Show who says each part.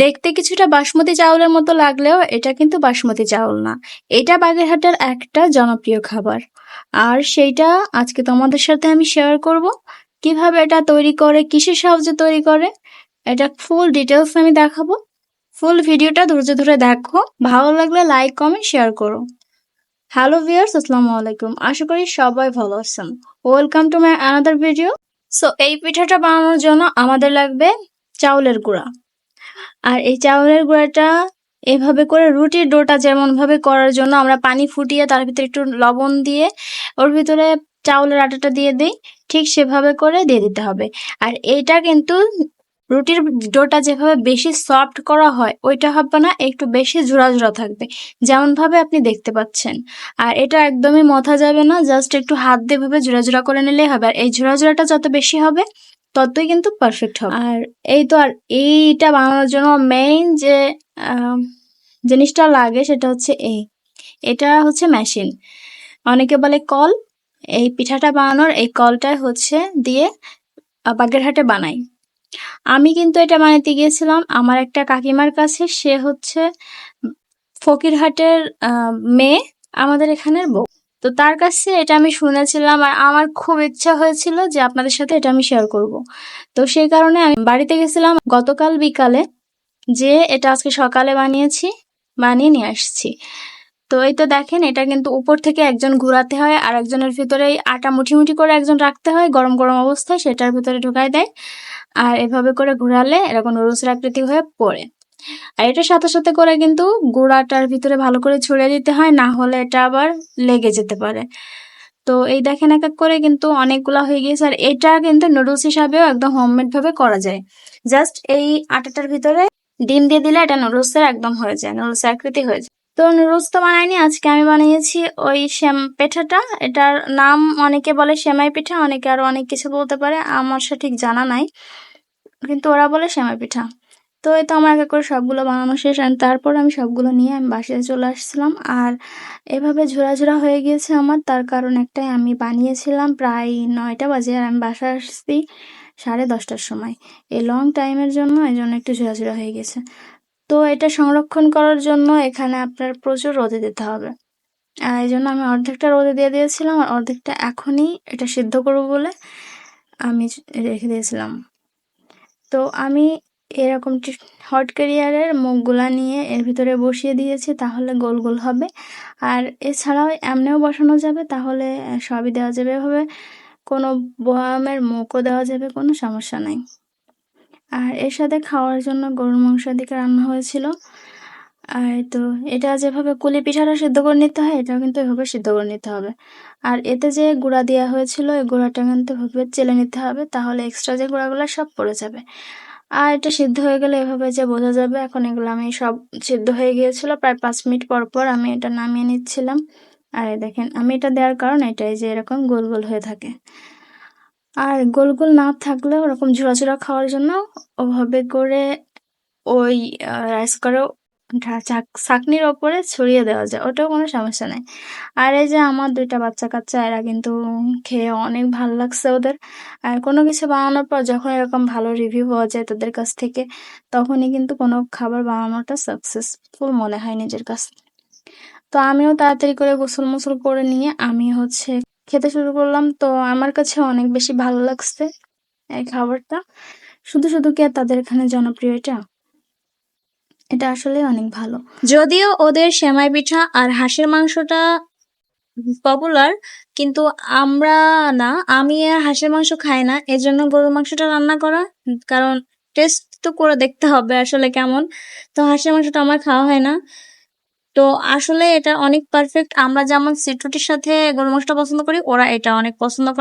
Speaker 1: দেখতে কিছুটা বাসমতি চাউলের মতো লাগলেও এটা কিন্তু বাসমতি চাউল না। এটা বাগেরহাটের একটা জনপ্রিয় খাবার। আর সেইটা আজকে তোমাদের সাথে আমি শেয়ার করব। কীভাবে এটা তৈরি করে, কিসের সাহায্যে তৈরি করে, এটা ফুল ডিটেলস আমি দেখাবো। ফুল ভিডিওটা ধৈর্য ধরে দেখো। ভালো লাগলে লাইক কমেন্ট শেয়ার করো। হ্যালো ভিউয়ার্স আসসালামু আলাইকুম। আশা করি সবাই ভালো আছেন। Welcome to my another video so এই পিঠাটা বানানোর জন্য আমাদের লাগবে চাউলের গুঁড়া। আর এই চাউলের গুঁড়াটা এভাবে করে রুটির ডোটা যেমন ভাবে করার জন্য আমরা পানি ফুটিয়ে তার ভিতরে একটু লবণ দিয়ে ওর ভিতরে চাউলের আটাটা দিয়ে দিই, ঠিক সেভাবে করে দিয়ে দিতে হবে। আর এইটা কিন্তু রুটির ডোটা যেভাবে বেশি সফট করা হয়, ওইটা হবে না, একটু বেশি জোড়া জোড়া থাকবে, যেমনভাবে আপনি দেখতে পাচ্ছেন। আর এটা একদমই মথা যাবে না, জাস্ট একটু হাত দিয়ে ভাবে জোড়া জোড়া করে নিলেই হবে। আর এই জোড়া জোড়াটা যত বেশি হবে ততই কিন্তু পারফেক্ট হবে। আর এই তো আর এইটা বানানোর জন্য মেইন যে জিনিসটা লাগে সেটা হচ্ছে এই। এটা হচ্ছে মেশিন অনেকে বলে কল। এই পিঠাটা বানানোর এই কলটা হচ্ছে দিয়ে বাগেরহাটে বানাই। আমি কিন্তু এটা বানাতে গিয়েছিলাম। আমার একটা কাকিমার কাছে। সে হচ্ছে ফকিরহাটের মেয়ে আমাদের এখানের বউ। তো তার কাছে এটা আমি শুনেছিলাম আর আমার খুব ইচ্ছা হয়েছিল যে আপনাদের সাথে এটা আমি শেয়ার করব। তো সেই কারণে আমি বাড়িতে গেছিলাম গতকাল বিকালে যে এটা আজকে সকালে বানিয়েছি, বানিয়ে নিয়ে আসছি। তো এই তো দেখেন, এটা কিন্তু উপর থেকে একজন ঘুরাতে হয় আর একজনের ভিতরে আটা মুঠি মুঠি করে একজন রাখতে হয়, গরম গরম অবস্থায় সেটার ভিতরে ঢুকাই দেয়। আর এভাবে করে ঘুরালে এরকম নুডলসের আকৃতি হয়ে পড়ে। আর এটার সাথে সাথে করে কিন্তু গুঁড়াটার ভিতরে ভালো করে ছড়িয়ে দিতে হয়, না হলে এটা আবার লেগে যেতে পারে। তো এই দেখেন এক এক করে কিন্তু অনেকগুলা হয়ে গিয়েছে, আর এটা কিন্তু নুডলস হিসাবেও একদম হোমমেড ভাবে করা যায়। জাস্ট এই আটাটার ভিতরে ডিম দিয়ে দিলে এটা নুডলসের একদম হয়ে যায়, নুডলসের আকৃতি হয়ে যায়। তো নুডলস তো বানাইনি, আজকে আমি বানিয়েছি ওই শ্যাম পিঠাটা। এটার নাম অনেকে বলে শ্যামাই পিঠা, অনেকে আরও অনেক কিছু বলতে পারে, আমার সঠিক জানা নাই। কিন্তু ওরা বলে শ্যামাই পিঠা। তো এই তো আমার এক করে সবগুলো বানানো শেষ আর তারপর আমি সবগুলো নিয়ে আমি বাসায় চলে আসছিলাম। আর এভাবে ঝোড়া ঝোড়া হয়ে গিয়েছে আমার, তার কারণ একটাই, আমি বানিয়েছিলাম প্রায় নয়টা বাজে আর আমি বাসায় আসছি সাড়ে দশটার সময়। এই লং টাইমের জন্য, এই জন্য একটু ঝোড়া ঝোড়া হয়ে গেছে। তো এটা সংরক্ষণ করার জন্য এখানে আপনার প্রচুর রোদে দিতে হবে। আর এই জন্য আমি অর্ধেকটা রোদে দিয়ে দিয়েছিলাম আর অর্ধেকটা এখনই এটা সিদ্ধ করব বলে আমি রেখে দিয়েছিলাম। তো আমি এরকম হট ক্যারিয়ারের মুখগুলা নিয়ে এর ভিতরে বসিয়ে দিয়েছি, তাহলে গোল গোল হবে। আর এছাড়াও এমনিও বসানো যাবে, তাহলে সবই দেওয়া যাবে। এভাবে কোনো বয়ামের মুখও দেওয়া যাবে, কোনো সমস্যা নাই। আর এর সাথে খাওয়ার জন্য গরুর মাংস দিকে রান্না হয়েছিল। আর তো এটা যেভাবে কুলি পিঠাটা সিদ্ধ করে নিতে হয়, এটাও কিন্তু এভাবে সিদ্ধ করে নিতে হবে। আর এতে যে গুঁড়া দেওয়া হয়েছিল, এই গুঁড়াটা কিন্তু এভাবে চেলে নিতে হবে, তাহলে এক্সট্রা যে গুঁড়াগুলো সব পড়ে যাবে। আর এটা সিদ্ধ হয়ে গেলে এভাবে যে বোঝা যাবে, এখন এগুলো আমি সব সিদ্ধ হয়ে গিয়েছিল। প্রায় পাঁচ মিনিট পর পর আমি এটা নামিয়ে নিচ্ছিলাম। আর দেখেন, আমি এটা দেওয়ার কারণ এটাই যে এরকম গোল গোল হয়ে থাকে। আর গোল গোল না থাকলে ওরকম ঝুড়া ঝুড়া খাওয়ার জন্য ওভাবে করে ওই রাইস করেও চাকনির ওপরে ছড়িয়ে দেওয়া যায়, ওটাও কোনো সমস্যা নাই। আর এই যে আমার দুইটা বাচ্চা কাচ্চা, এরা কিন্তু খেয়ে অনেক ভালো লাগছে ওদের। আর কোনো কিছু বানানোর পর যখন এরকম ভালো রিভিউ পাওয়া যায় তাদের কাছ থেকে, তখনই কিন্তু কোনো খাবার বানানোটা সাকসেসফুল মনে হয় নিজের কাছে তো আমিও তাড়াতাড়ি করে গোসল মোসল করে নিয়ে আমি হচ্ছে খেতে শুরু করলাম। তো আমার কাছে অনেক বেশি ভালো লাগছে এই খাবারটা। শুধু শুধু কি তাদের এখানে জনপ্রিয় এটা? এটা আসলে অনেক ভালো। যদিও ওদের সেমাই পিঠা আর হাঁসের মাংসটা পপুলার কিন্তু আমরা না, আমি আর হাঁসের মাংস খাই না, এজন্য গরুর মাংসটা রান্না করা, কারণ টেস্ট তো করে দেখতে হবে আসলে কেমন। তো হাঁসের মাংসটা আমার খাওয়া হয় না। তো আসলে এটা অনেক পারফেক্ট আমরা যেমন সিটুটির সাথে গরুর মাংসটা পছন্দ করি, ওরা এটা অনেক পছন্দ করে।